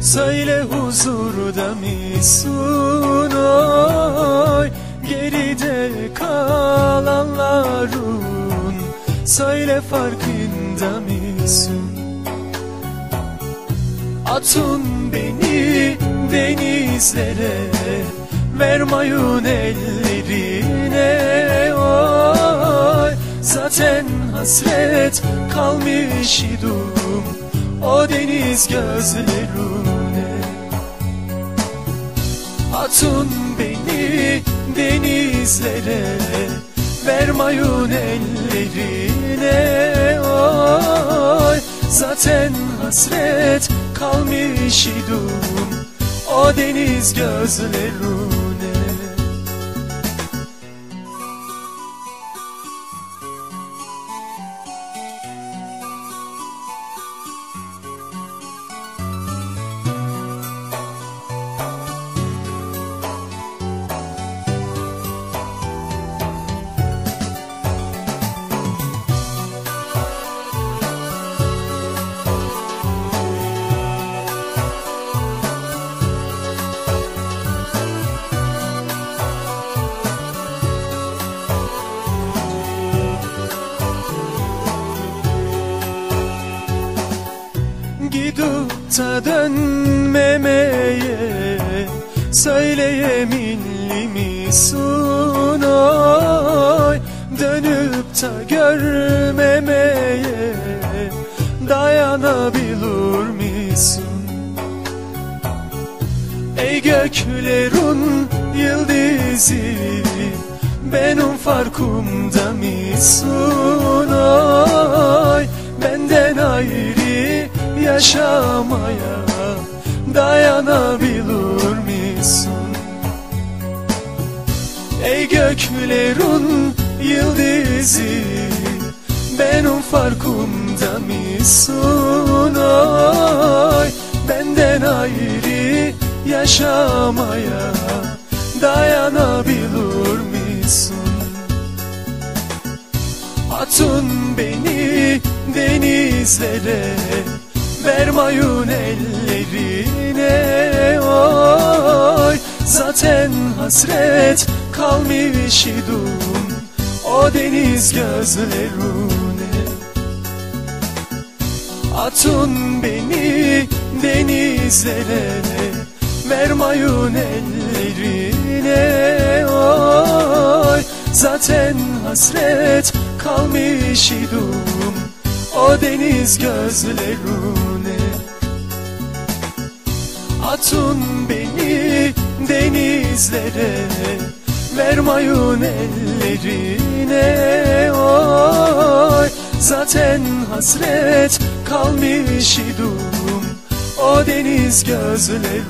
Söyle huzurda mısın oy Geride kalanların Söyle farkında mısın? Atın beni denizlere Vermayın ellerine. Oy Zaten hasret kalmış idim O deniz gözlerine. Atın beni denizlere Vermayın ellerine. Oy Zaten hasret kalmış idim O deniz gözlerine Gidip da dönmemeye Söyle yeminli misin oy Dönüp da görmemeye Dayanabilir misin? Ey göklerin yıldızı Benim farkımda mısın yaşamaya dayanabilir misin? Ey göklerin yıldızı benim farkımda mısın oy Benden ayrı yaşamaya dayanabilir misin? Atın beni denizlere Vermayın ellerine oy. Zaten hasret kalmış idim O deniz gözlerine. Atın beni denizlere Vermayın ellerine oy. Zaten hasret kalmış idim O deniz gözlerine Atın beni denizlere Vermayın ellerine. Oy Zaten hasret kalmış idim O deniz gözlerine